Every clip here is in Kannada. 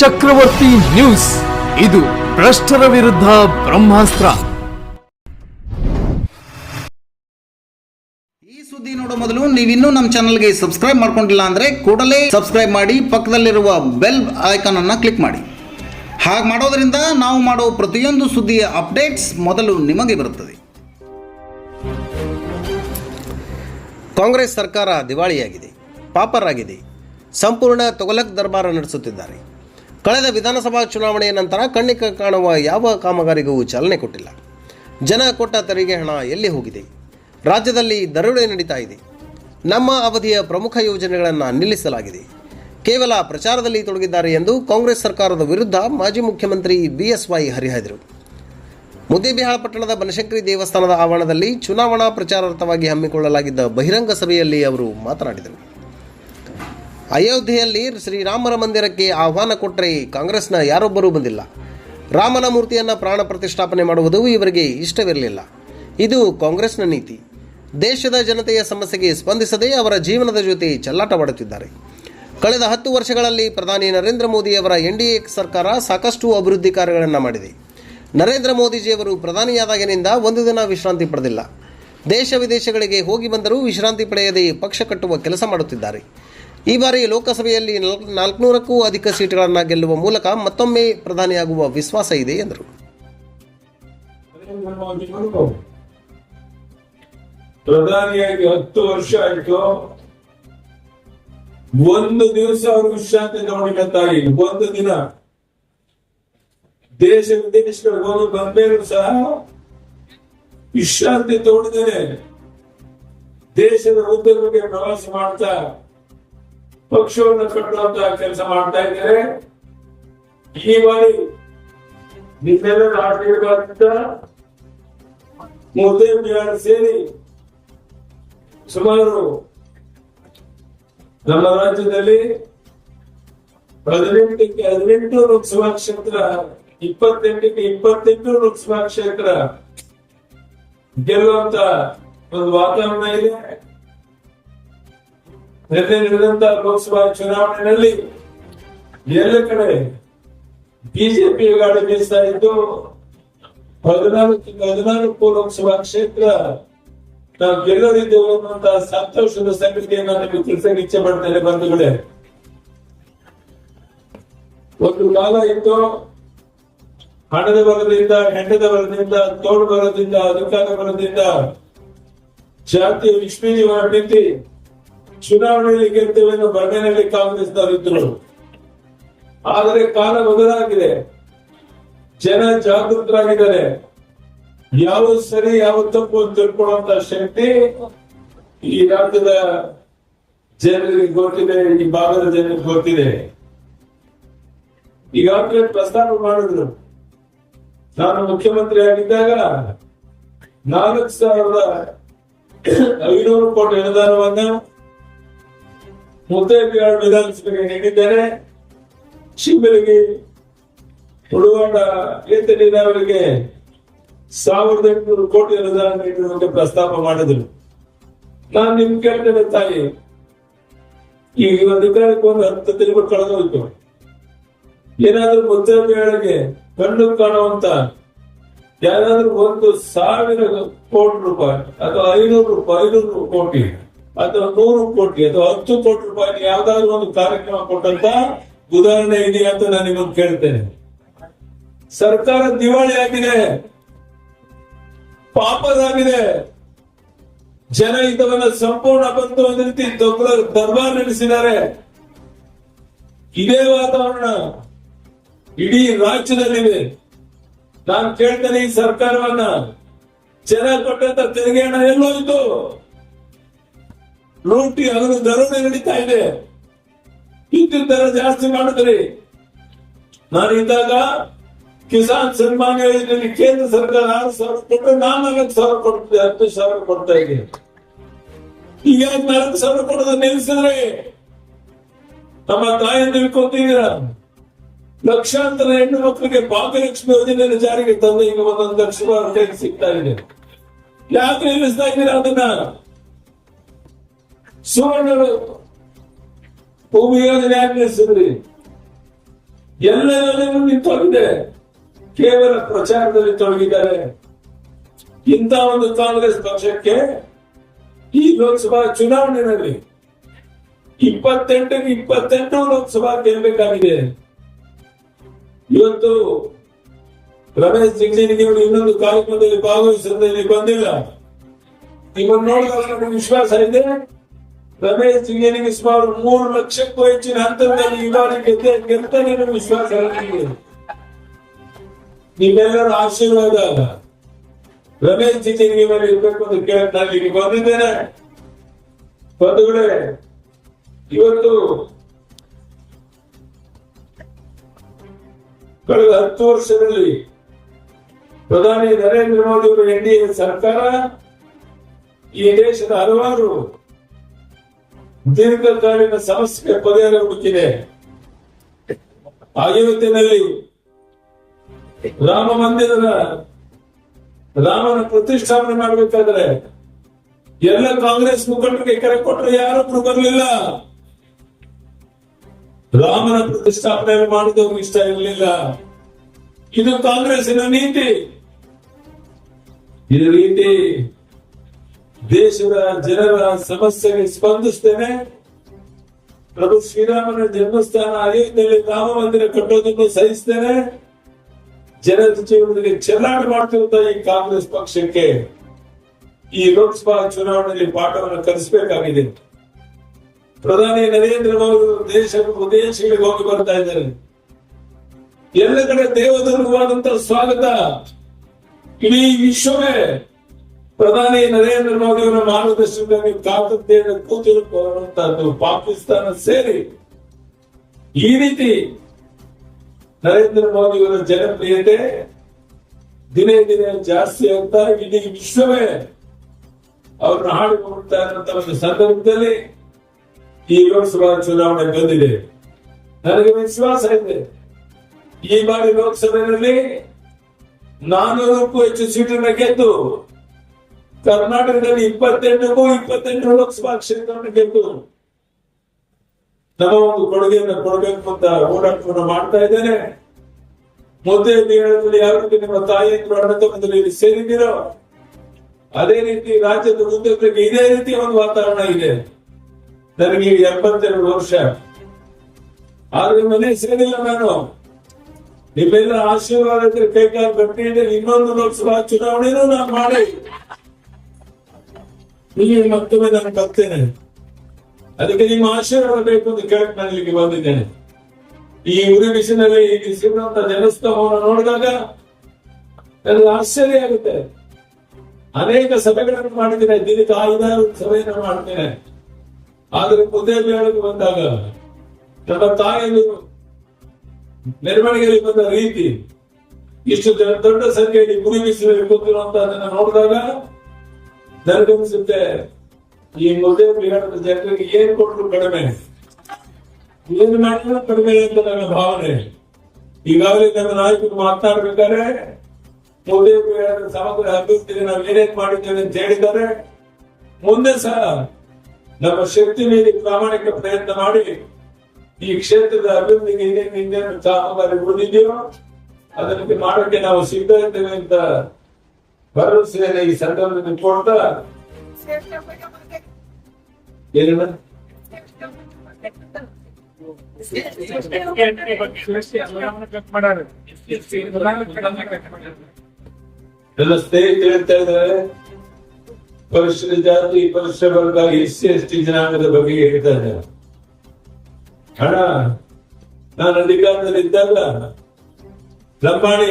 ಚಕ್ರವರ್ತಿ ನ್ಯೂಸ್. ಇದು ಭ್ರಷ್ಟರ ವಿರುದ್ಧ ಬ್ರಹ್ಮಾಸ್ತ್ರ. ಈ ಸುದ್ದಿ ನೋಡೋ ಮೊದಲು ನೀವಿನ್ನೂ ನಮ್ಮ ಚಾನಲ್ಗೆ ಸಬ್ಸ್ಕ್ರೈಬ್ ಮಾಡ್ಕೊಂಡಿಲ್ಲ ಅಂದ್ರೆ ಕೂಡಲೇ ಸಬ್ಸ್ಕ್ರೈಬ್ ಮಾಡಿ, ಪಕ್ಕದಲ್ಲಿರುವ ಬೆಲ್ ಐಕಾನ್ ಅನ್ನು ಕ್ಲಿಕ್ ಮಾಡಿ. ಹಾಗೆ ಮಾಡೋದ್ರಿಂದ ನಾವು ಮಾಡೋ ಪ್ರತಿಯೊಂದು ಸುದ್ದಿಯ ಅಪ್ಡೇಟ್ಸ್ ಮೊದಲು ನಿಮಗೆ ಬರುತ್ತದೆ. ಕಾಂಗ್ರೆಸ್ ಸರ್ಕಾರ ದಿವಾಳಿಯಾಗಿದೆ, ಪಾಪರಾಗಿದೆ. ಸಂಪೂರ್ಣ ತೊಗಲಕ್ ದರ್ಬಾರ ನಡೆಸುತ್ತಿದ್ದಾರೆ. ಕಳೆದ ವಿಧಾನಸಭಾ ಚುನಾವಣೆಯ ನಂತರ ಕಣ್ಣಿಗೆ ಕಾಣುವ ಯಾವ ಕಾಮಗಾರಿಗೂ ಚಾಲನೆ ಕೊಟ್ಟಿಲ್ಲ. ಜನ ಕೊಟ್ಟ ತೆರಿಗೆ ಹಣ ಎಲ್ಲಿ ಹೋಗಿದೆ? ರಾಜ್ಯದಲ್ಲಿ ದರೋಡೆ ನಡೀತಾ ಇದೆ. ನಮ್ಮ ಅವಧಿಯ ಪ್ರಮುಖ ಯೋಜನೆಗಳನ್ನು ನಿಲ್ಲಿಸಲಾಗಿದೆ. ಕೇವಲ ಪ್ರಚಾರದಲ್ಲಿ ತೊಡಗಿದ್ದಾರೆ ಎಂದು ಕಾಂಗ್ರೆಸ್ ಸರ್ಕಾರದ ವಿರುದ್ಧ ಮಾಜಿ ಮುಖ್ಯಮಂತ್ರಿ ಬಿಎಸ್ವೈ ಹರಿಹಾಯ್ದರು. ಮುದ್ದೇಬಿಹಾಳ ಪಟ್ಟಣದ ಬನಶಂಕರಿ ದೇವಸ್ಥಾನದ ಆವರಣದಲ್ಲಿ ಚುನಾವಣಾ ಪ್ರಚಾರಾರ್ಥವಾಗಿ ಹಮ್ಮಿಕೊಳ್ಳಲಾಗಿದ್ದ ಬಹಿರಂಗ ಸಭೆಯಲ್ಲಿ ಅವರು ಮಾತನಾಡಿದರು. ಅಯೋಧ್ಯೆಯಲ್ಲಿ ಶ್ರೀರಾಮರ ಮಂದಿರಕ್ಕೆ ಆಹ್ವಾನ ಕೊಟ್ಟರೆ ಕಾಂಗ್ರೆಸ್ನ ಯಾರೊಬ್ಬರೂ ಬಂದಿಲ್ಲ. ರಾಮನ ಮೂರ್ತಿಯನ್ನು ಪ್ರಾಣ ಪ್ರತಿಷ್ಠಾಪನೆ ಮಾಡುವುದು ಇವರಿಗೆ ಇಷ್ಟವಿರಲಿಲ್ಲ. ಇದು ಕಾಂಗ್ರೆಸ್ನ ನೀತಿ. ದೇಶದ ಜನತೆಯ ಸಮಸ್ಯೆಗೆ ಸ್ಪಂದಿಸದೆ ಅವರ ಜೀವನದ ಜೊತೆ ಚಲ್ಲಾಟವಾಡುತ್ತಿದ್ದಾರೆ. ಕಳೆದ ಹತ್ತು ವರ್ಷಗಳಲ್ಲಿ ಪ್ರಧಾನಿ ನರೇಂದ್ರ ಮೋದಿಯವರ ಎ ಸರ್ಕಾರ ಸಾಕಷ್ಟು ಅಭಿವೃದ್ಧಿ ಕಾರ್ಯಗಳನ್ನು ಮಾಡಿದೆ. ನರೇಂದ್ರ ಮೋದಿಜಿಯವರು ಪ್ರಧಾನಿಯಾದಾಗಿನಿಂದ ಒಂದು ದಿನ ವಿಶ್ರಾಂತಿ ಪಡೆದಿಲ್ಲ. ದೇಶ ವಿದೇಶಗಳಿಗೆ ಹೋಗಿ ಬಂದರೂ ವಿಶ್ರಾಂತಿ ಪಡೆಯದೆ ಪಕ್ಷ ಕಟ್ಟುವ ಕೆಲಸ ಮಾಡುತ್ತಿದ್ದಾರೆ. ಈ ಬಾರಿ ಲೋಕಸಭೆಯಲ್ಲಿ ನಾಲ್ಕನೂರಕ್ಕೂ ಅಧಿಕ ಸೀಟುಗಳನ್ನು ಗೆಲ್ಲುವ ಮೂಲಕ ಮತ್ತೊಮ್ಮೆ ಪ್ರಧಾನಿಯಾಗುವ ವಿಶ್ವಾಸ ಇದೆ, ಎಂದರು. ಪ್ರಧಾನಿಯಾಗಿ ಹತ್ತು ವರ್ಷ ಆಯ್ತು. ಒಂದು ದಿವಸ ಅವರು ವಿಶ್ರಾಂತಿ ತಗೊಂಡಿಲ್ಲ ಒಂದು ದಿನ. ದೇಶ ವಿದೇಶಗಳಿಗೆ ಬಂದೇನು ಸಹ ವಿಶ್ರಾಂತಿ ತಗೊಂಡಿದ್ದೇನೆ. ದೇಶದ ಉದ್ಯೋಗಕ್ಕೆ ಪ್ರವಾಸ ಮಾಡ್ತಾ ಪಕ್ಷವನ್ನು ಕಟ್ಟುವಂತ ಕೆಲಸ ಮಾಡ್ತಾ ಇದ್ದಾರೆ. ಈ ಬಾರಿ ನಿಮ್ಮೆಲ್ಲರ ಆಶೀರ್ವಾದದಿಂದ ಮುದ್ದೆ ಸೇರಿ ಸುಮಾರು ನಮ್ಮ ರಾಜ್ಯದಲ್ಲಿ ಹದಿನೆಂಟಕ್ಕೆ ಹದಿನೆಂಟು ಲೋಕಸಭಾ ಕ್ಷೇತ್ರ, ಇಪ್ಪತ್ತೆಂಟಕ್ಕೆ ಇಪ್ಪತ್ತೆಂಟು ಲೋಕಸಭಾ ಕ್ಷೇತ್ರ ಗೆಲ್ಲುವಂತ ಒಂದು ವಾತಾವರಣ ಇದೆ. ನಿನ್ನೆ ಲೋಕಸಭಾ ಚುನಾವಣೆಯಲ್ಲಿ ಎಲ್ಲ ಕಡೆ ಬಿಜೆಪಿ ಗಾಡಿ ಬೀಸ್ತಾ ಇದ್ದು ಹದಿನಾಲ್ಕು ಹದಿನಾಲ್ಕು ಲೋಕಸಭಾ ಕ್ಷೇತ್ರ ನಾವು ಗೆಲ್ಲಲಿದ್ದೇವೆ ಅನ್ನುವಂತಹ ಸಂತೋಷದ ಸಂಗತಿಯನ್ನು ನಿಮಗೆ ತಿಳಿಸಕ್ಕೆ ಇಚ್ಛೆ ಪಡ್ತೇನೆ ಬಂಧುಗಳೇ. ಒಂದು ಕಾಲ ಇತ್ತು, ಹಣದ ಬಲದಿಂದ ಹೆಂಡದ ಬಲದಿಂದ ತೋಳು ಬಲದಿಂದ ಅಧಿಕಾರ ಬಲದಿಂದ ಜಾತಿಯ ವಿಶ್ವೀಯವಾಗಿ ನಿಂತು ಚುನಾವಣೆಯಲ್ಲಿ ಅನ್ನೋ ಕಾಂಗ್ರೆಸ್ ಕಾಂಗ್ರೆಸ್ನವರಿದ್ರು. ಆದರೆ ಕಾಲ ಬದಲಾಗಿದೆ. ಜನ ಜಾಗೃತರಾಗಿದ್ದಾರೆ. ಯಾವುದು ಸರಿ ಯಾವ ತಪ್ಪು ತಿಳ್ಕೊಳ್ಳುವಂತ ಶಕ್ತಿ ಈ ರಾಜ್ಯದ ಜನರಿಗೆ ಗೊತ್ತಿದೆ, ಈ ಭಾಗದ ಜನರಿಗೆ ಗೊತ್ತಿದೆ. ಈಗಾಗಲೇ ಪ್ರಸ್ತಾಪ ಮಾಡಿದ್ರು. ನಾನು ಮುಖ್ಯಮಂತ್ರಿ ಆಗಿದ್ದಾಗ ನಾಲ್ಕು ಸಾವಿರದ ಐನೂರು ಕೋಟಿ ಅನುದಾನವನ್ನ ಮುದ್ದೇಬಿಹಾಳ ವಿಧಾನಸಭೆಗೆ ನೀಡಿದ್ದೇನೆ. ಶಿಬಿರಿಗೆ ಉಡುವಾಡ ಏತ ನೀರಾವರಿಗೆ ಸಾವಿರದ ಎಂಟುನೂರು ಕೋಟಿ ಅನುದಾನ ನೀಡುವಂತೆ ಪ್ರಸ್ತಾಪ ಮಾಡಿದ್ರು. ನಾನು ನಿಮ್ ಕೇಳ್ತೇನೆ ತಾಯಿ. ಈ ಅಧಿಕಾರಕ್ಕೆ ಒಂದು ಹತ್ತು ತಿಂಗಳು ಕಳೆದೋಯ್ತು. ಏನಾದ್ರೂ ಮುದ್ದೇಬಿಹಾಳಿಗೆ ಕಣ್ಣು ಕಾಣುವಂತ ಯಾರಾದ್ರೂ ಒಂದು ಸಾವಿರ ಕೋಟಿ ರೂಪಾಯಿ ಅಥವಾ ಐನೂರು ರೂಪಾಯಿ, ಐನೂರು ಕೋಟಿ ಅಥವಾ ನೂರು ಕೋಟಿ ಅಥವಾ ಹತ್ತು ಕೋಟಿ ರೂಪಾಯಿ ಯಾವ್ದಾದ್ರು ಒಂದು ಕಾರ್ಯಕ್ರಮ ಕೊಟ್ಟಂತ ಉದಾಹರಣೆ ಇದೆಯಾ ಅಂತ ನಾನು ನಿಮ್ಮನ್ನು ಕೇಳ್ತೇನೆ. ಸರ್ಕಾರ ದಿವಾಳಿ ಆಗಿದೆ. ಪಾಪದಾಗಿದೆ ಜನ ಇದವನ್ನ ಸಂಪೂರ್ಣ ಬಂತು ಒಂದು ರೀತಿ ದೊಡ್ಡ ದರ್ಬಾರ್ ನಡೆಸಿದ್ದಾರೆ. ಇದೇ ವಾತಾವರಣ ಇಡೀ ರಾಜ್ಯದಲ್ಲಿದೆ. ನಾನು ಕೇಳ್ತೇನೆ ಈ ಸರ್ಕಾರವನ್ನ. ಜನ ಕೊಟ್ಟಂತ ತೆರಿಗೆ ಹಣ ಎಲ್ಲೋಯ್ತು. ಲೂಟಿ ಅದರ ದರೋಡೆ ನಡೀತಾ ಇದೆ. ವಿದ್ಯುತ್ ದರ ಜಾಸ್ತಿ ಮಾಡಿದ್ರಿ ನಾನು ಇದ್ದಾಗ ಕಿಸಾನ್ ಸನ್ಮಾನ್ ಯೋಜನೆಯಲ್ಲಿ ಕೇಂದ್ರ ಸರ್ಕಾರ ಆರು ಸಾವಿರ ಕೊಟ್ಟರೆ ನಾನು ನಾಲ್ಕು ಸಾವಿರ ಕೊಡ್ತೇನೆ, ಹತ್ತು ಸಾವಿರ ಕೊಡ್ತಾ ಇದ್ದೀನಿ. ಈಗ ನಾಲ್ಕು ಸಾವಿರ ಕೊಡೋದು ನಿಲ್ಲಿಸಿದ್ರೆ ನಮ್ಮ ತಾಯಿಯನ್ನು ತಿಳ್ಕೊತೀರ ಲಕ್ಷಾಂತರ ಹೆಣ್ಣು ಮಕ್ಕಳಿಗೆ ಭಾಗ್ಯಲಕ್ಷ್ಮಿ ಯೋಜನೆಯನ್ನು ಜಾರಿಗೆ ತಂದು ಈಗ ಒಂದೊಂದು ಲಕ್ಷ ಸಿಗ್ತಾ ಇದೆ. ಯಾಕೆ ನಿಲ್ಲಿಸ್ತಾ ಇದ್ದೀರಾ ಅದನ್ನ? ಸುವರ್ಣ ಭೂಮಿಯೋಜನೆ ಆಗ್ನಿಸಿದ್ರಿ ಎಲ್ಲದರಲ್ಲೂ ನಿಂತೋಗಿದೆ ಕೇವಲ ಪ್ರಚಾರದಲ್ಲಿ ತೊಡಗಿದ್ದಾರೆ. ಇಂಥ ಒಂದು ಕಾಂಗ್ರೆಸ್ ಪಕ್ಷಕ್ಕೆ ಈ ಲೋಕಸಭಾ ಚುನಾವಣೆಯಲ್ಲಿ ಇಪ್ಪತ್ತೆಂಟಕ್ಕೆ ಇಪ್ಪತ್ತೆಂಟು ಲೋಕಸಭಾ ಗೆಲ್ಲಬೇಕಾಗಿದೆ ಇವತ್ತು ರಮೇಶ್ ಜಿಗಜಿಣಗಿಯವರು ಇನ್ನೊಂದು ಕಾರ್ಯಕ್ರಮದಲ್ಲಿ ಭಾಗವಹಿಸಿದ್ರೆ ಬಂದಿಲ್ಲ. ನಿಮ್ಮನ್ನು ನೋಡಿದಾಗ ವಿಶ್ವಾಸ ಇದೆ. ರಮೇಶ್ ನಿನಗೆ ಸುಮಾರು ಮೂರು ಲಕ್ಷಕ್ಕೂ ಹೆಚ್ಚಿನ ಹಂತದಲ್ಲಿ ಈ ಬಾರಿ ಗೆದ್ದೆ ಗೆಲ್ತಾನೆ ವಿಶ್ವಾಸ ನಿಮ್ಮೆಲ್ಲರ ಆಶೀರ್ವಾದ. ರಮೇಶ್ ಜಿಗಜಿಣಗಿ ಮೇಲೆ ಇರ್ಬೇಕು ಅಂತ ಕೇಳಿ ನಾನು ಇಲ್ಲಿ ಬಂದಿದ್ದೇನೆ. ಬಂಧುಗಳೇ ಇವತ್ತು ಕಳೆದ ಹತ್ತು ವರ್ಷದಲ್ಲಿ ಪ್ರಧಾನಿ ನರೇಂದ್ರ ಮೋದಿ ಅವರ ಎನ್ ಡಿ ಎ ಸರ್ಕಾರ ಈ ದೇಶದ ಹಲವಾರು ದೀರ್ಘಕಾಲೀನ ಸಮಸ್ಯೆ ಪರಿಹಾರ ಹುಡುಕಿದೆ. ಅಯೋಧ್ಯೆಯಲ್ಲಿ ರಾಮ ಮಂದಿರದ ರಾಮನ ಪ್ರತಿಷ್ಠಾಪನೆ ಮಾಡಬೇಕಾದ್ರೆ ಎಲ್ಲ ಕಾಂಗ್ರೆಸ್ ಮುಖಂಡರಿಗೆ ಕರೆ ಕೊಟ್ಟರೆ ಯಾರೊಬ್ರು ಬರಲಿಲ್ಲ. ರಾಮನ ಪ್ರತಿಷ್ಠಾಪನೆ ಮಾಡಿದವ್ರಿಗೆ ಇಷ್ಟ ಇರಲಿಲ್ಲ. ಇದು ಕಾಂಗ್ರೆಸ್ಸಿನ ನೀತಿ. ಈ ರೀತಿ ದೇಶದ ಜನರ ಸಮಸ್ಯೆಗೆ ಸ್ಪಂದಿಸ್ತೇನೆ. ಪ್ರಭು ಶ್ರೀರಾಮನ ಜನ್ಮಸ್ಥಾನ ಅಯೋಧ್ಯೆಯಲ್ಲಿ ರಾಮ ಮಂದಿರ ಕಟ್ಟೋದನ್ನು ಸಹಿಸ್ತೇನೆ. ಜನರ ಜೀವನದಲ್ಲಿ ಚೆಲ್ಲಾಟ ಮಾಡ್ತಿರುವಂತ ಈ ಕಾಂಗ್ರೆಸ್ ಪಕ್ಷಕ್ಕೆ ಈ ಲೋಕಸಭಾ ಚುನಾವಣೆಯಲ್ಲಿ ಪಾಠವನ್ನು ಕಲಿಸಬೇಕಾಗಿದೆ. ಪ್ರಧಾನಿ ನರೇಂದ್ರ ಮೋದಿ ದೇಶ ವಿದೇಶಗಳಿಗೆ ಹೋಗಿ ಬರ್ತಾ ಇದ್ದಾರೆ. ಎಲ್ಲ ಕಡೆ ದೇವದುರ್ಗವಾದಂತಹ ಸ್ವಾಗತ. ಇಡೀ ವಿಶ್ವವೇ ಪ್ರಧಾನಿ ನರೇಂದ್ರ ಮೋದಿ ಅವರ ಮಾರ್ಗದರ್ಶನದಲ್ಲಿ ಕಾತುತ್ತೇನೆ ಕೂತಿರುವಂತಹದ್ದು ಪಾಕಿಸ್ತಾನ ಸೇರಿ. ಈ ರೀತಿ ನರೇಂದ್ರ ಮೋದಿ ಅವರ ಜನಪ್ರಿಯತೆ ದಿನೇ ದಿನೇ ಜಾಸ್ತಿ ಆಗ್ತಾ ಇಡೀ ವಿಶ್ವವೇ ಅವ್ರನ್ನ ಹಾಡಿಕೊಳ್ತಾ ಇರುವಂತ ಒಂದು ಸಂದರ್ಭದಲ್ಲಿ ಈ ಲೋಕಸಭಾ ಚುನಾವಣೆ ಬಂದಿದೆ. ನನಗೆ ವಿಶ್ವಾಸ ಇದೆ. ಈ ಬಾರಿ ಲೋಕಸಭೆಯಲ್ಲಿ ನಾನೂರಕ್ಕೂ ಹೆಚ್ಚು ಸೀಟನ್ನು ಗೆದ್ದು ಕರ್ನಾಟಕದಲ್ಲಿ ಇಪ್ಪತ್ತೆಂಟಕ್ಕೂ ಇಪ್ಪತ್ತೆಂಟು ಲೋಕಸಭಾ ಕ್ಷೇತ್ರವನ್ನು ಗೆದ್ದು ನಮ್ಮ ಒಂದು ಕೊಡುಗೆಯನ್ನು ಕೊಡಬೇಕು ಅಂತ ಓಡಾಟವನ್ನು ಮಾಡ್ತಾ ಇದ್ದೇನೆ. ಮುದ್ದೆ ದಿನಗಳಲ್ಲಿ ಯಾವ ನಿಮ್ಮ ತಾಯಿ ಅಣ್ಣತಮ್ಮದಲ್ಲಿ ಸೇರಿದ್ದೀರೋ, ಅದೇ ರೀತಿ ರಾಜ್ಯದ ಉದ್ಯೋಗಕ್ಕೆ ಇದೇ ರೀತಿ ಒಂದು ವಾತಾವರಣ ಇದೆ. ನನಗೆ ಎಂಬತ್ತೆರಡು ವರ್ಷ. ಆದ್ರೆ ಮನೆ ಸೇರಿಲ್ಲ ನಾನು. ನಿಮ್ಮೆಲ್ಲ ಆಶೀರ್ವಾದ ಕೈಕಾಲು ಗಟ್ಟಿದೆ ಇನ್ನೊಂದು ಲೋಕಸಭಾ ಚುನಾವಣೆನೂ ನಾನು ಮಾಡಿ. ನೀವು ಮತ್ತೊಮ್ಮೆ ನಾನು ಕಲ್ತೇನೆ ಅದಕ್ಕೆ ನಿಮ್ಮ ಆಶೀರ್ವಾದ ಬೇಕು ಅಂತ ಕೇಳಕ್ ನಾನು ಇಲ್ಲಿಗೆ ಬಂದಿದ್ದೇನೆ. ಈ ಉರಿ ಬಿಸಿನಲ್ಲಿ ಈ ಸಿಗುವಂತ ಜನಸ್ತಮವನ್ನು ನೋಡಿದಾಗ ನನಗೆ ಆಶ್ಚರ್ಯ ಆಗುತ್ತೆ. ಅನೇಕ ಸಭೆಗಳನ್ನು ಮಾಡಿದ್ದೇನೆ. ದಿನಕ್ಕೆ ಐದಾರು ಸಭೆಯನ್ನು ಮಾಡ್ತೇನೆ ಆದ್ರೆ ಮುದ್ದೆ ಹೇಳಕ್ಕೆ ಬಂದಾಗ ನಮ್ಮ ತಾಯಿಯರು ಮೆರವಣಿಗೆಯಲ್ಲಿ ಬಂದ ರೀತಿ ಇಷ್ಟು ದೊಡ್ಡ ಸಂಖ್ಯೆಯಲ್ಲಿ ಗುರಿ ಬಿಸಿಲಲ್ಲಿ ಕೂತಿರುವಂತಹದನ್ನ ನೋಡಿದಾಗ ನನಗನ್ಸುತ್ತೆ ಈ ಮುದ್ದೆ ಬಿಹಾರದ ಜನರಿಗೆ ಏನ್ ಕೊಟ್ಟರು ಕಡಿಮೆ? ಏನು ಮಾಡಿದ್ರು ಕಡಿಮೆ ಅಂತ ನನ್ನ ಭಾವನೆ. ಈಗಾಗಲೇ ನನ್ನ ನಾಯಕರು ಮಾತನಾಡ್ಬೇಕಾದ್ರೆ ಮೋದಿ ಬಿಹಾರದ ಸಮಗ್ರ ಅಭಿವೃದ್ಧಿಗೆ ನಾವು ಏನೇನ್ ಮಾಡಿದ್ದೇವೆ ಅಂತ ಹೇಳಿದ್ದಾರೆ. ಮುಂದೆ ಸಹ ನಮ್ಮ ಶಕ್ತಿ ಮೀರಿ ಪ್ರಾಮಾಣಿಕ ಪ್ರಯತ್ನ ಮಾಡಿ, ಈ ಕ್ಷೇತ್ರದ ಅಭಿವೃದ್ಧಿಗೆ ಏನೇನು ಇನ್ನೇನು ಕಾಮಗಾರಿ ಉಳಿದಿದೆಯೋ ಅದಕ್ಕೆ ಮಾಡೋಕೆ ನಾವು ಸಿದ್ಧ ಇದ್ದೇವೆ ಅಂತ ಭರವಸೆಯನ್ನು ಈ ಸಂದರ್ಭದಲ್ಲಿ ಕೊಡ್ತಾ ಏನಿಲ್ಲ? ನನ್ನ ಸ್ನೇಹಿತರು ಅಂತ ಹೇಳಿದ್ರೆ ಪರಿಶಿಷ್ಟ ಜಾತಿ, ಪರಿಶಿಷ್ಟ ವರ್ಗ ಎಸ್ ಎಸ್ ಟಿ ಜನಾಂಗದ ಬಗ್ಗೆ ಹೇಳ್ತಾ ಇದ್ದಾರೆ. ಹಣ ನಾನು ಅಧಿಕಾರದಲ್ಲಿ ಇದ್ದಾಗ ಲಂಬಾಣಿ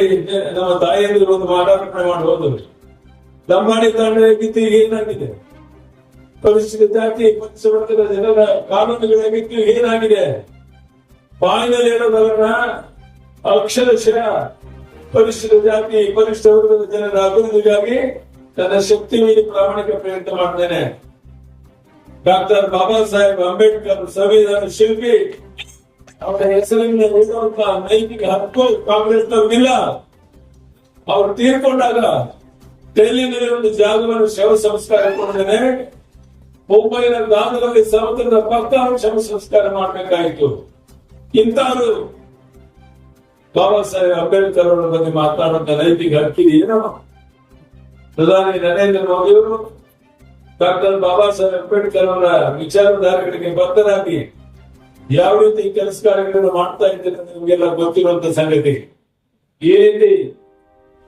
ನಮ್ಮ ತಾಯಿಯಲ್ಲಿ ಒಂದು ಮಾರಾಟ ಮಾಡಬಹುದು ಲಂಬಾಣಿ ತಾಂಡವಾಗಿತ್ತು ಈಗ ಏನಾಗಿದೆ? ಪರಿಶಿಷ್ಟ ಜಾತಿ ಪರಿಶಿಷ್ಟ ವರ್ಗದ ಜನರ ಕಾನೂನುಗಳಾಗಿತ್ತು ಏನಾಗಿದೆ? ಬಾಯಿನಲ್ಲಿ ಹೇಳೋದನ್ನ ಅಕ್ಷರಶಃ ಪರಿಶಿಷ್ಟ ಜಾತಿ ಪರಿಶಿಷ್ಟ ವರ್ಗದ ಜನರ ಅಭಿವೃದ್ಧಿಗಾಗಿ ತನ್ನ ಶಕ್ತಿ ಮೀರಿ ಪ್ರಾಮಾಣಿಕ ಪ್ರಯತ್ನ ಮಾಡ್ತೇನೆ. ಡಾಕ್ಟರ್ ಬಾಬಾ ಸಾಹೇಬ್ ಅಂಬೇಡ್ಕರ್ ಸಂವಿಧಾನ ಶಿಲ್ಪಿ. ಅವರ ಹೆಸರಿನ ನೈತಿಕ ಹಕ್ಕು ಕಾಂಗ್ರೆಸ್ನವ್ರಿಗಿಲ್ಲ. ಅವ್ರು ತೀರ್ಕೊಂಡಾಗ ಡೆಲ್ಲಿನಲ್ಲಿ ಒಂದು ಜಾಗವನ್ನು ಶವ ಸಂಸ್ಕಾರ ಮಾಡಿದ್ದೇನೆ ಮುಂಬೈನ ದಾದರಲ್ಲಿ ಸಮುದ್ರದ ಪಕ್ಕ ಶವ ಸಂಸ್ಕಾರ ಮಾಡಬೇಕಾಯಿತು ಇಂತಾರು ಬಾಬಾ ಸಾಹೇಬ್ ಅಂಬೇಡ್ಕರ್ ಅವರ ಬಗ್ಗೆ ಮಾತನಾಡುವಂತ ನೈತಿಕ ಏನೋ. ಪ್ರಧಾನಿ ನರೇಂದ್ರ ಮೋದಿ ಅವರು ಡಾಕ್ಟರ್ ಬಾಬಾ ಸಾಹೇಬ್ ಅಂಬೇಡ್ಕರ್ ಅವರ ವಿಚಾರಧಾರೆಗಳಿಗೆ ಬದ್ಧರಾಗಿ ಯಾವ ರೀತಿ ಕೆಲಸ ಕಾರ್ಯಗಳನ್ನು ಮಾಡ್ತಾ ಇದ್ದೇನೆ ನಿಮಗೆಲ್ಲ ಗೊತ್ತಿರುವಂತ ಸಂಗತಿ. ಈ ರೀತಿ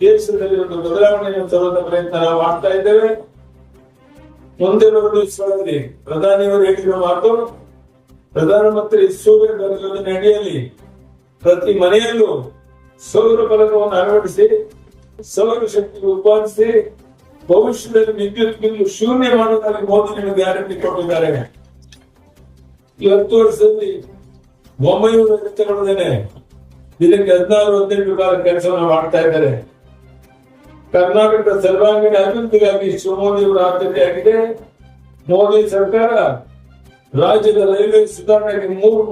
ದೇಶದಲ್ಲಿ ಒಂದು ಬದಲಾವಣೆಯನ್ನು ತರುವಂತ ಪ್ರಯತ್ನ ನಾವು ಮಾಡ್ತಾ ಇದ್ದೇವೆ. ಮುಂದಿನ ದಿವಸಗಳಲ್ಲಿ ಪ್ರಧಾನಿಯವರು ಹೇಳಿದ ಮಾತು, ಪ್ರಧಾನಮಂತ್ರಿ ಸೂರ್ಯ ಯೋಜನೆ ಅಡಿಯಲ್ಲಿ ಪ್ರತಿ ಮನೆಯಲ್ಲೂ ಸೌರ ಫಲಕವನ್ನು ಅಳವಡಿಸಿ, ಸೌರ ಶಕ್ತಿ ಉತ್ಪಾದಿಸಿ, ಭವಿಷ್ಯದಲ್ಲಿ ವಿದ್ಯುತ್ ಬಿಲ್ ಶೂನ್ಯ ಮಾಡುವುದಾಗಿ ಮೋದಿ ನಿಮಗೆ ಗ್ಯಾರಂಟಿ ಕೊಟ್ಟಿದ್ದಾರೆ. ಈ ಹತ್ತು ವರ್ಷದಲ್ಲಿ ಒಂಬೈನೂರ ದಿನಕ್ಕೆ ಹದಿನಾರು, ಹದಿನೆಂಟು ಕಾಲ ಕೆಲಸವನ್ನು ಮಾಡ್ತಾ ಇದ್ದಾರೆ ಕರ್ನಾಟಕದ ಸರ್ವಾಂಗೀಣ ಅಭಿವೃದ್ಧಿಗಾಗಿ ಶಿವಮೊಗ್ಗ ಆದ್ಯತೆ ಆಗಿದೆ. ಮೋದಿ ಸರ್ಕಾರ ರಾಜ್ಯದ ರೈಲ್ವೆ ಸುಧಾರಣೆಗೆ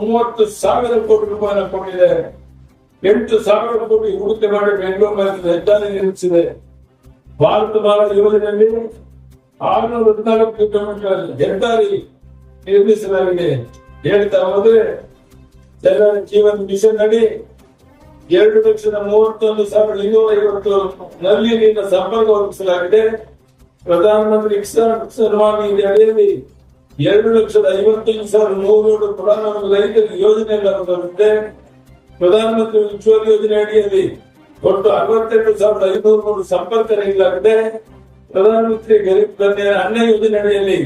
ಮೂವತ್ತು ಸಾವಿರ ಕೋಟಿ ರೂಪಾಯಿ ಕೊಟ್ಟಿದೆ. ಎಂಟು ಸಾವಿರ ಕೋಟಿ ಹೂಡಿಕೆ ಮಾಡಿ ಬೆಂಗಳೂರು ನಗರದ ಹೆದ್ದಾರಿ ನಿರ್ಮಿಸಿದೆ. ಭಾರತ ಮಾಲ ಯೋಜನೆಯಲ್ಲಿ ಆರುನೂರ ಹದಿನಾಲ್ಕು ಕಿಲೋಮೀಟರ್ ಹೆದ್ದಾರಿ ನಿರ್ಮಿಸಲಾಗಿದೆ. ಹೇಳ್ತಾ ಹೋದ್ರೆ ಜನರ ಜೀವನ ಮಿಷನ್ ಅಡಿ ಎರಡು ಲಕ್ಷದ ಮೂವತ್ತೊಂದು ಸಾವಿರದ ಇನ್ನೂರ ಐವತ್ತು ನಲ್ಲಿ ನೀರಿನ ಸಂಪರ್ಕ ಒದಗಿಸಲಾಗಿದೆ. ಪ್ರಧಾನಮಂತ್ರಿ ಕಿಸಾನ್ ಸನ್ಮಾನ್ ಅಡಿಯಲ್ಲಿ ಎರಡು ಲಕ್ಷದ ಐವತ್ತೊಂದು ಸಾವಿರದ ನೂರು ಪ್ರಧಾನಮಂತ್ರಿ ರೈತರಿಗೆ ಯೋಜನೆಗಳನ್ನು ಬರುತ್ತೆ ಪ್ರಧಾನಮಂತ್ರಿ ಉಜ್ವಲ ಯೋಜನೆ ಅಡಿಯಲ್ಲಿ ಒಟ್ಟು ಅರವತ್ತೆಂಟು ಸಾವಿರದ ಐನೂರ ಮೂರು ಸಂಪರ್ಕ ನೀಡಲಾಗಿದೆ. ಪ್ರಧಾನಮಂತ್ರಿ ಗರೀಬ್ ಕಲ್ಯಾಣ ಅನ್ನ ಯೋಜನೆ ಅಡಿಯಲ್ಲಿ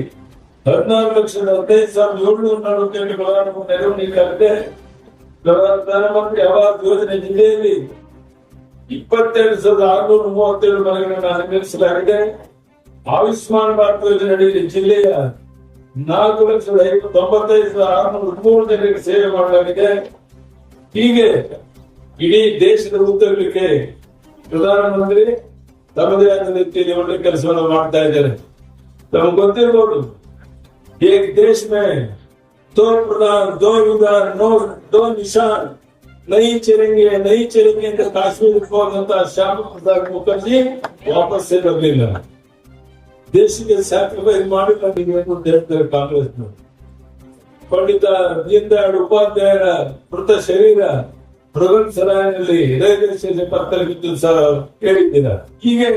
ಹದಿನಾರು ಲಕ್ಷದ ಹದಿನೈದು ಸಾವಿರದ ಏಳ್ನೂರ ನಲವತ್ತೆಂಟು ಪ್ರಧಾನಮಂತ್ರಿ ನೆರವು ನೀಡಲಾಗಿದೆ. ಯಾವತ್ತು ಯೋಜನೆ ಜಿಲ್ಲೆಯಲ್ಲಿ ಇಪ್ಪತ್ತೆರಡು ಸಾವಿರದ ಆರ್ನೂರ ಮೂವತ್ತೇಳು ಮನೆಗಳನ್ನು ನಿರ್ಮಿಸಲಾಗಿದೆ. ಆಯುಷ್ಮಾನ್ ಭಾರತ ಅಡಿಯಲ್ಲಿ ಜಿಲ್ಲೆಯ ನಾಲ್ಕು ಲಕ್ಷದ ತೊಂಬತ್ತೈದು ಸಾವಿರದ ಜನರಿಗೆ ಸೇವೆ ಮಾಡಲಾಗಿದೆ. ಹೀಗೆ ಇಡೀ ದೇಶದ ಉದ್ದಗಲಿಕ್ಕೆ ಪ್ರಧಾನಮಂತ್ರಿ ತಮ್ಮದೇ ಆದ ರೀತಿಯಲ್ಲಿ ಒಳ್ಳೆ ಕೆಲಸವನ್ನು ಮಾಡ್ತಾ ಇದ್ದಾರೆ. ತಮಗೆ ಗೊತ್ತಿರ್ಬೋದು ಏಕ ದೇಶ ಮೇ दो प्रधान दो युगान नो दो निशान नहीं चलेंगे नहीं चलेंगे ಅಂತ ಕಾಶ್ಮೀರ ಹೋದಂತ ಶ್ಯಾಮ ಪ್ರಸಾದ್ ಮುಖರ್ಜಿ ವಾಪಸ್ ಬರಲಿಲ್ಲ ದೇಶಕ್ಕೆ ಸ್ಯಾಕ್ರಿಫೈಸ್ ಮಾಡಿಲ್ಲ ನೀವು ಅಂತ ಹೇಳ್ತಾರೆ ಕಾಂಗ್ರೆಸ್ ಪಂಡಿತ ದೀನದಯಾಳ್ ಉಪಾಧ್ಯಾಯರ ಮೃತ ಶರೀರ ಬೃಹನ್ ಸರಾಯಿನಲ್ಲಿ ರೈಲ್ವೆ ಸ್ಟೇಷನ್ ಪಕ್ಕದಲ್ಲಿ ಬಿದ್ದು ಸರ್ ಕೇಳಿದ್ದೀರ ಹೀಗೆ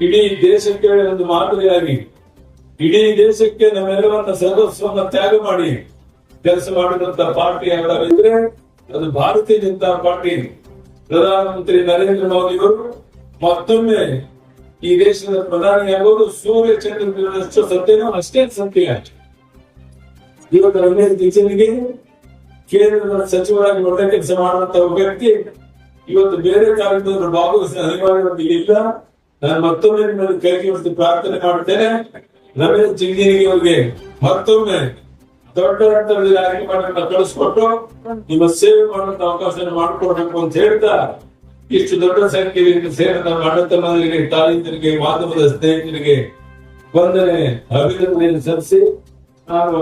ಇಡೀ ದೇಶಕ್ಕೆ ಒಂದು ಮಾದರಿಯಾಗಿ ಇಡೀ ದೇಶಕ್ಕೆ ನಮ್ಮೆಲ್ಲವನ್ನ ಸರ್ವಸ್ವನ್ನ ತ್ಯಾಗ ಮಾಡಿ ಕೆಲಸ ಮಾಡಿದಂತ ಪಾರ್ಟಿ ಯಾವ್ದಾರಿದ್ರೆ ಅದು ಭಾರತೀಯ ಜನತಾ ಪಾರ್ಟಿ. ಪ್ರಧಾನಮಂತ್ರಿ ನರೇಂದ್ರ ಮೋದಿ ಅವರು ಮತ್ತೊಮ್ಮೆ ಈ ದೇಶದ ಪ್ರಧಾನಿಯಾಗೋದು ಸೂರ್ಯ ಚಂದ್ರನಷ್ಟು ಸತ್ಯನೋ? ಅಷ್ಟೇ ಸತ್ಯ. ಇವತ್ತು ರಮೇಶ್ ಕಿಚನ್ಗೆ ಕೇಂದ್ರದ ಸಚಿವರಾಗಿ ಒಳ್ಳೆ ಕೆಲಸ ಮಾಡುವಂತ ವ್ಯಕ್ತಿ ಇವತ್ತು ಬೇರೆ ಕಾರ್ಯಕ್ರಮದಲ್ಲಿ ಭಾಗವಹಿಸಿದ ಅನಿವಾರ್ಯವಾಗಿ ಇಲ್ಲ. ನಾನು ಮತ್ತೊಮ್ಮೆ ನಿಮ್ಮನ್ನು ಕೈ ಪ್ರಾರ್ಥನೆ ಮಾಡುತ್ತೇನೆ. ರಮೇಶ್ ಜಿಂಗಿರಿಗೆ ಅವರಿಗೆ ಮತ್ತೊಮ್ಮೆ ದೊಡ್ಡ ದೊಡ್ಡ ಆಯ್ಕೆ ಮಾಡೋದನ್ನ ಕಳಿಸ್ಕೊಟ್ಟು ನಿಮ್ಮ ಸೇವೆ ಮಾಡುವಂತ ಅವಕಾಶ ಮಾಡಿಕೊಡ್ಬೇಕು ಅಂತ ಹೇಳ್ತಾ ಇಷ್ಟು ದೊಡ್ಡ ಸಂಖ್ಯೆಯಲ್ಲಿ ಸೇರಿದ ನಮ್ಮ ಅಣ್ಣ ತಮ್ಮಂದಿರಿಗೆ, ತಾಯಂದಿರಿಗೆ, ಮಾಧ್ಯಮದ ಸ್ನೇಹಿತರಿಗೆ ವಂದನೆ, ಅಭಿನಂದನೆಯನ್ನು ಸಲ್ಲಿಸಿ ನಾನು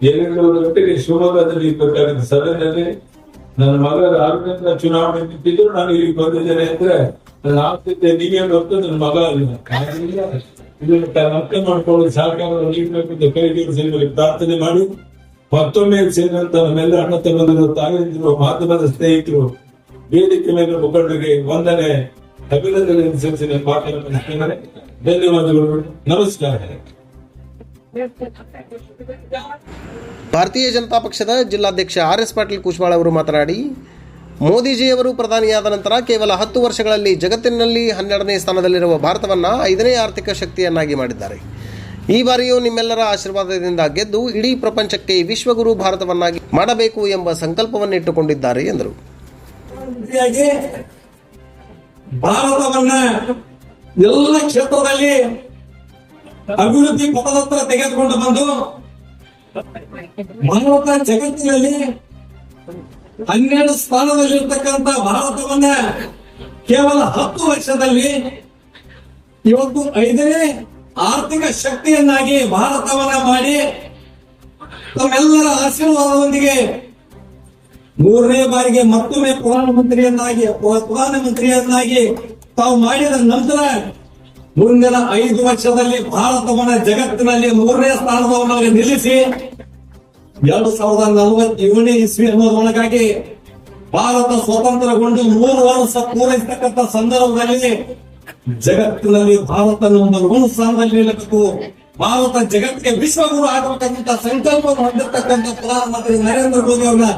ಎರಡು ಗಂಟೆಗೆ ಶಿವಮೊಗ್ಗದಲ್ಲಿ ಇರ್ಬೇಕಾಗಿದ್ದ ಸಭೆಯಲ್ಲಿ ನನ್ನ ಮಗನ ಆರೋಗ್ಯದ ಚುನಾವಣೆ ನಿಂತಿದ್ರು ನಾನು ಇಲ್ಲಿ ಬಂದಿದ್ದೇನೆ ಅಂದ್ರೆ ನನ್ನ ಆಗ್ತಿದ್ದೆ ನೀವೇ ಗೊತ್ತು ನನ್ನ ಮಗ ಅಲ್ಲ ಇದನ್ನ ಅರ್ಥ ಮಾಡ್ಕೊಳ್ಳೋದು ಸರ್ಕಾರದಲ್ಲಿ ನೀಡಬೇಕು ಅಂತ ಕೈ ಜೋಡಿಸಿ ಪ್ರಾರ್ಥನೆ ಮಾಡಿ, ಮತ್ತೊಮ್ಮೆ ಸೇರಿದಂತ ನಮ್ಮೆಲ್ಲ ಅಣ್ಣ ತಮ್ಮಂದಿರು ತಾಯಂದಿರು, ಮಾಧ್ಯಮದ ಸ್ನೇಹಿತರು ವೇದಿಕೆ ಮೇಲೆ ಮುಖಂಡರಿಗೆ ವಂದನೆ. ಅಭಿನಂದನೆ ಸಲ್ಲಿಸಿ ನನ್ನ ಧನ್ಯವಾದಗಳು. ನಮಸ್ಕಾರ. ಭಾರತೀಯ ಜನತಾ ಪಕ್ಷದ ಜಿಲ್ಲಾಧ್ಯಕ್ಷ ಆರ್ ಎಸ್ ಪಾಟೀಲ್ ಕುಶ್ವಾಳ ಅವರು ಮಾತನಾಡಿ ಮೋದಿಜಿಯವರು ಪ್ರಧಾನಿಯಾದ ನಂತರ ಕೇವಲ ಹತ್ತು ವರ್ಷಗಳಲ್ಲಿ ಜಗತ್ತಿನಲ್ಲಿ ಹನ್ನೆರಡನೇ ಸ್ಥಾನದಲ್ಲಿರುವ ಭಾರತವನ್ನು ಐದನೇ ಆರ್ಥಿಕ ಶಕ್ತಿಯನ್ನಾಗಿ ಮಾಡಿದ್ದಾರೆ. ಈ ಬಾರಿಯೂ ನಿಮ್ಮೆಲ್ಲರ ಆಶೀರ್ವಾದದಿಂದ ಗೆದ್ದು ಇಡೀ ಪ್ರಪಂಚಕ್ಕೆ ವಿಶ್ವಗುರು ಭಾರತವನ್ನಾಗಿ ಮಾಡಬೇಕು ಎಂಬ ಸಂಕಲ್ಪವನ್ನಿಟ್ಟುಕೊಂಡಿದ್ದಾರೆ ಎಂದರು. ಭಾರತವನ್ನ ಎಲ್ಲ ಕ್ಷೇತ್ರದಲ್ಲಿ ಅಭಿವೃದ್ಧಿ ಪಥದತ್ರ ತೆಗೆದುಕೊಂಡು ಬಂದು ಭಾರತ ಜಗತ್ತಿನಲ್ಲಿ ಹನ್ನೆರಡು ಸ್ಥಾನದಲ್ಲಿರ್ತಕ್ಕಂಥ ಭಾರತವನ್ನ ಕೇವಲ ಹತ್ತು ವರ್ಷದಲ್ಲಿ ಇವತ್ತು ಐದನೇ ಆರ್ಥಿಕ ಶಕ್ತಿಯನ್ನಾಗಿ ಭಾರತವನ್ನ ಮಾಡಿ ತಮ್ಮೆಲ್ಲರ ಆಶೀರ್ವಾದದೊಂದಿಗೆ ಮೂರನೇ ಬಾರಿಗೆ ಮತ್ತೊಮ್ಮೆ ಪ್ರಧಾನಮಂತ್ರಿಯನ್ನಾಗಿ ಪ್ರಧಾನಮಂತ್ರಿಯನ್ನಾಗಿ ತಾವು ಮಾಡಿದ ನಂತರ ಮುಂದಿನ ಐದು ವರ್ಷದಲ್ಲಿ ಭಾರತವನ್ನ ಜಗತ್ತಿನಲ್ಲಿ ಮೂರನೇ ಸ್ಥಾನದವನ್ನಾಗಿ ನಿಲ್ಲಿಸಿ ಎರಡು ಸಾವಿರದ ನಲವತ್ತೇಳನೇ ಇಸ್ವಿ ಅನ್ನೋದೊಳಗಾಗಿ ಭಾರತ ಸ್ವತಂತ್ರಗೊಂಡು ಮೂರು ವರ್ಷ ಪೂರೈಸತಕ್ಕಂಥ ಸಂದರ್ಭದಲ್ಲಿ ಜಗತ್ತಿನಲ್ಲಿ ಭಾರತ ಒಂದು ಸ್ಥಾನದಲ್ಲಿ ನಿಲ್ಲಬೇಕು. ಭಾರತ ಜಗತ್ತಿಗೆ ವಿಶ್ವಗುರು ಆಗಬೇಕಂತ ಸಂಕಲ್ಪವನ್ನು ಹೊಂದಿರತಕ್ಕಂಥ ಪ್ರಧಾನಮಂತ್ರಿ ನರೇಂದ್ರ ಮೋದಿ ಅವರನ್ನ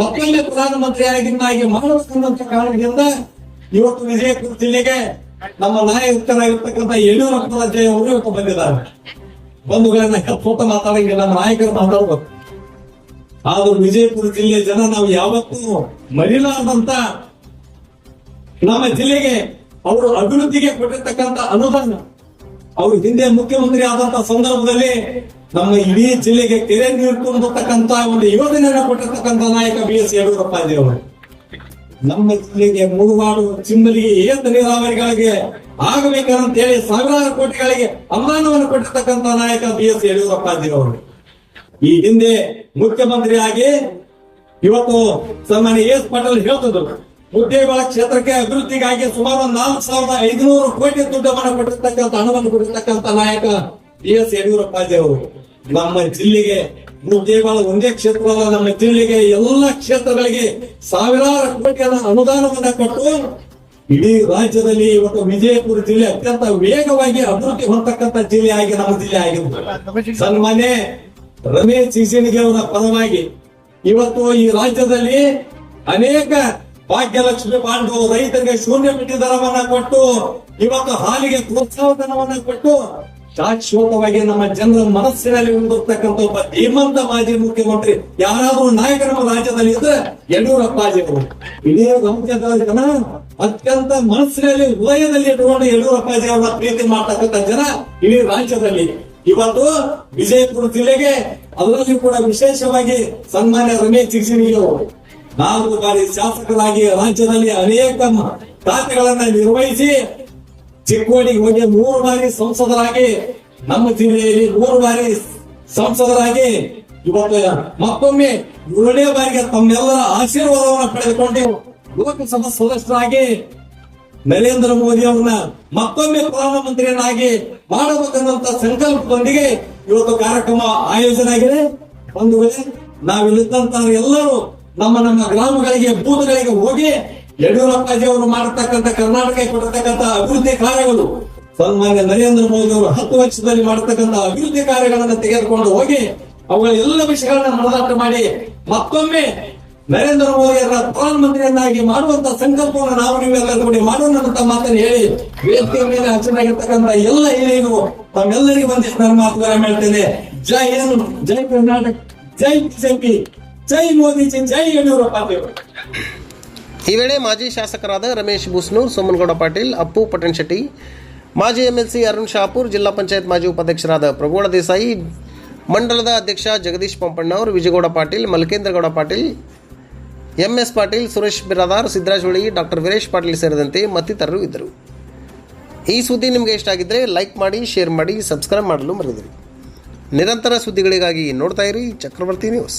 ಮತ್ತೊಮ್ಮೆ ಪ್ರಧಾನಮಂತ್ರಿಯಾಗಿ ಮಾಡಬೇಕನ್ನಂತ ಕಾರಣದಿಂದ ಇವತ್ತು ವಿಜಯಪುರ ಜಿಲ್ಲೆಗೆ ನಮ್ಮ ನಾಯಕರಾಗಿರ್ತಕ್ಕಂಥ ಯಡಿಯೂರಪ್ಪ ಅವರು ಇವತ್ತು ಬಂದಿದ್ದಾರೆ. ಬಂಧುಗಳನ್ನ ಹೆಪ್ಪುತ್ತ ಮಾತಾಡಂಗಿಲ್ಲ, ನಮ್ಮ ನಾಯಕರು ಮಾತಾಡ್ಬೇಕು. ಆದ್ರೂ ವಿಜಯಪುರ ಜಿಲ್ಲೆ ಜನ ನಾವು ಯಾವತ್ತೂ ಮರಿಲಾರದಂತ ನಮ್ಮ ಜಿಲ್ಲೆಗೆ ಅವರು ಅಭಿವೃದ್ಧಿಗೆ ಕೊಟ್ಟಿರ್ತಕ್ಕಂಥ ಅನುದಾನ, ಅವರು ಹಿಂದೆ ಮುಖ್ಯಮಂತ್ರಿ ಆದಂತ ಸಂದರ್ಭದಲ್ಲಿ ನಮ್ಮ ಇಡೀ ಜಿಲ್ಲೆಗೆ ಕೆರೆ ನೀರು ತುಂಬತಕ್ಕಂತ ಒಂದು ಯೋಜನೆಯನ್ನು ಕೊಟ್ಟಿರ್ತಕ್ಕಂಥ ನಾಯಕ ಬಿ ಎಸ್ ಯಡಿಯೂರಪ್ಪ ಅವರು ನಮ್ಮ ಜಿಲ್ಲೆಗೆ ಮುಳುವಾಡು ಚಿಮ್ಮಲಿಗೆ ಏತ ನೀರಾವರಿಗಳಿಗೆ ಆಗಬೇಕಂತ ಹೇಳಿ ಸಾವಿರಾರು ಕೋಟಿಗಳಿಗೆ ಅನುದಾನವನ್ನು ಕೊಟ್ಟಿರ್ತಕ್ಕಂಥ ನಾಯಕ ಬಿ ಎಸ್ ಯಡಿಯೂರಪ್ಪ ಅವರು ಈ ಹಿಂದೆ ಮುಖ್ಯಮಂತ್ರಿಯಾಗಿ ಇವತ್ತು ಸನ್ಮಾನ್ಯ ಎಸ್ ಪಾಟೀಲ್ ಹೇಳ್ತಿದ್ರು ಮುದ್ದೇಬಾಳ ಕ್ಷೇತ್ರಕ್ಕೆ ಅಭಿವೃದ್ಧಿಗಾಗಿ ಸುಮಾರು ಒಂದು ನಾಲ್ಕು ಸಾವಿರದ ಐದುನೂರು ಕೋಟಿ ದುಡ್ಡವನ್ನು ಕೊಟ್ಟಿರ್ತಕ್ಕಂಥ ಹಣವನ್ನು ಕೊಟ್ಟಿರ್ತಕ್ಕಂಥ ನಾಯಕ ಬಿ ಎಸ್ ಯಡಿಯೂರಪ್ಪ ಅವರು. ನಮ್ಮ ಜಿಲ್ಲೆಗೆ ಮುದ್ದೇಬಾಳ ಒಂದೇ ಕ್ಷೇತ್ರ ಅಲ್ಲ ನಮ್ಮ ಜಿಲ್ಲೆಗೆ ಎಲ್ಲ ಕ್ಷೇತ್ರಗಳಿಗೆ ಸಾವಿರಾರು ಕೋಟಿ ಅನುದಾನವನ್ನ ಕೊಟ್ಟು ಇಡೀ ರಾಜ್ಯದಲ್ಲಿ ಇವತ್ತು ವಿಜಯಪುರ ಜಿಲ್ಲೆ ಅತ್ಯಂತ ವೇಗವಾಗಿ ಅಭಿವೃದ್ಧಿ ಹೊಂದತಕ್ಕಂಥ ಜಿಲ್ಲೆಯಾಗಿ ನಮ್ಮ ಜಿಲ್ಲೆ ಆಗಿದೆ. ಸನ್ಮಾನ್ಯ ರಮೇಶ್ ಸಿಸಿನಿಗೆ ಅವರ ಪರವಾಗಿ ಇವತ್ತು ಈ ರಾಜ್ಯದಲ್ಲಿ ಅನೇಕ ಭಾಗ್ಯಲಕ್ಷ್ಮಿ ಪಾಂಡು ರೈತರಿಗೆ ಶೂನ್ಯ ಮಿಟ್ಟಿ ದರವನ್ನ ಕೊಟ್ಟು ಇವತ್ತು ಹಾಲಿಗೆ ಪ್ರೋತ್ಸಾಹಧನವನ್ನ ಕೊಟ್ಟು, ಶಾಶ್ವತವಾಗಿ ನಮ್ಮ ಜನರ ಮನಸ್ಸಿನಲ್ಲಿ ಹೊಂದಿರ್ತಕ್ಕಂಥ ಒಬ್ಬ ಧೀಮಂತ ಮಾಜಿ ಮುಖ್ಯಮಂತ್ರಿ ಯಾರಾದ್ರೂ ನಾಯಕ ನಮ್ಮ ರಾಜ್ಯದಲ್ಲಿ ಇದ್ರೆ ಯಡಿಯೂರಪ್ಪಾಜಿ ಅವರು. ಇಡೀ ರಾಜ್ಯದ ಜನ, ಅತ್ಯಂತ ಮನಸ್ಸಿನಲ್ಲಿ ಹೃದಯದಲ್ಲಿ ಇಟ್ಟುಕೊಂಡು ಯಡಿಯೂರಪ್ಪಾಜಿ ಅವರ ಪ್ರೀತಿ ಮಾಡ್ತಕ್ಕಂಥ ಜನ ಇಡೀ ರಾಜ್ಯದಲ್ಲಿ. ಇವತ್ತು ವಿಜಯಪುರ ಜಿಲ್ಲೆಗೆ ಅದರಲ್ಲಿ ಕೂಡ ವಿಶೇಷವಾಗಿ ಸನ್ಮಾನ್ಯ ರಮೇಶ್ ಅವರು ನಾಲ್ಕು ಬಾರಿ ಶಾಸಕರಾಗಿ ರಾಜ್ಯದಲ್ಲಿ ಅನೇಕ ಖಾತೆಗಳನ್ನ ನಿರ್ವಹಿಸಿ ಚಿಕ್ಕೋಡಿಗೆ ಹೋಗಿ ಮೂರು ಬಾರಿ ಸಂಸದರಾಗಿ, ನಮ್ಮ ಜಿಲ್ಲೆಯಲ್ಲಿ ಮೂರು ಬಾರಿ ಸಂಸದರಾಗಿ ಇವತ್ತು ಮತ್ತೊಮ್ಮೆ ಏಳನೇ ಬಾರಿಗೆ ತಮ್ಮೆಲ್ಲರ ಆಶೀರ್ವಾದವನ್ನು ಪಡೆದುಕೊಂಡು ಲೋಕಸಭಾ ಸದಸ್ಯರಾಗಿ ನರೇಂದ್ರ ಮೋದಿ ಅವ್ರನ್ನ ಮತ್ತೊಮ್ಮೆ ಪ್ರಧಾನಮಂತ್ರಿಯನ್ನಾಗಿ ಮಾಡಬೇಕನ್ನುವಂತ ಸಂಕಲ್ಪದೊಂದಿಗೆ ಇವತ್ತು ಕಾರ್ಯಕ್ರಮ ಆಯೋಜನೆ ಆಗಿದೆ. ಒಂದು ವೇಳೆ ನಾವಿಲ್ಲಿದ್ದಂತ ಎಲ್ಲರೂ ನಮ್ಮ ನಮ್ಮ ಗ್ರಾಮಗಳಿಗೆ, ಬೂತ್ಗಳಿಗೆ ಹೋಗಿ ಯಡಿಯೂರಪ್ಪಾಜಿ ಅವರು ಮಾಡತಕ್ಕಂತ ಕರ್ನಾಟಕಕ್ಕೆ ಕೊಡತಕ್ಕಂತ ಅಭಿವೃದ್ಧಿ ಕಾರ್ಯಗಳು, ಸನ್ಮಾನ್ಯ ನರೇಂದ್ರ ಮೋದಿ ಅವರು ಹತ್ತು ವರ್ಷದಲ್ಲಿ ಮಾಡತಕ್ಕಂತ ಅಭಿವೃದ್ಧಿ ಕಾರ್ಯಗಳನ್ನು ತೆಗೆದುಕೊಂಡು ಹೋಗಿ ಅವುಗಳ ಎಲ್ಲ ವಿಷಯಗಳನ್ನ ಮನದಾಟ ಮಾಡಿ ಮತ್ತೊಮ್ಮೆ ನರೇಂದ್ರ ಮೋದಿ ಅವರ ಪ್ರಧಾನಮಂತ್ರಿಯನ್ನಾಗಿ ಮಾಡುವಂತ ಸಂಕಲ್ಪವನ್ನು ನಾವು ನೀವೆಲ್ಲರೂ ಕೂಡಿ ಮಾಡೋಣ ಅಂತ ಮಾತನ್ನು ಹೇಳಿ ವೇದಿಕೆ ಮೇಲೆ ಹಚ್ಚನಾಗಿರ್ತಕ್ಕಂಥ ಎಲ್ಲ ಹಿರಿಯರು, ತಮ್ಮೆಲ್ಲರಿಗೂ ಒಂದಿಷ್ಟು ನನ್ನ ಮಾತುಗಳನ್ನು ಹೇಳ್ತೇನೆ. ಜೈ ಹಿಂದ್, ಜೈ ಕರ್ನಾಟಕ, ಜೈ ಬಿಜೆಪಿ, ಜೈ ಮೋದಿಜಿ, ಜೈ ಯಡಿಯೂರಪ್ಪ ದೇವರು. ಈ ವೇಳೆ ಮಾಜಿ ಶಾಸಕರಾದ ರಮೇಶ್ ಬುಸ್ನೂರ್ ಸೋಮನಗೌಡ ಪಾಟೀಲ್, ಅಪ್ಪು ಪಟನ್ ಶೆಟ್ಟಿ, ಮಾಜಿ ಎಂಎಲ್ಸಿ ಅರುಣ್ ಶಾಪುರ್, ಜಿಲ್ಲಾ ಪಂಚಾಯತ್ ಮಾಜಿ ಉಪಾಧ್ಯಕ್ಷರಾದ ಪ್ರಭುಗೌಡ ದೇಸಾಯಿ, ಮಂಡಲದ ಅಧ್ಯಕ್ಷ ಜಗದೀಶ್ ಪಂಪಣ್ಣವರ್ ವಿಜಯಗೌಡ ಪಾಟೀಲ್, ಮಲ್ಕೇಂದ್ರಗೌಡ ಪಾಟೀಲ್ ಎಂಎಸ್ ಪಾಟೀಲ್, ಸುರೇಶ್ ಬಿರಾದಾರ್ ಸಿದ್ದರಾಜ್ ಹೊಳಿ ಡಾಕ್ಟರ್ ವೀರೇಶ್ ಪಾಟೀಲ್ ಸೇರಿದಂತೆ ಮತ್ತಿತರರು ಇದ್ದರು. ಈ ಸುದ್ದಿ ನಿಮಗೆ ಇಷ್ಟ ಆಗಿದ್ದರೆ ಲೈಕ್ ಮಾಡಿ, ಶೇರ್ ಮಾಡಿ, ಸಬ್ಸ್ಕ್ರೈಬ್ ಮಾಡಲು ಮರೆದಿರಿ ನಿರಂತರ ಸುದ್ದಿಗಳಿಗಾಗಿ ನೋಡ್ತಾ ಇರಿ ಚಕ್ರವರ್ತಿ ನ್ಯೂಸ್.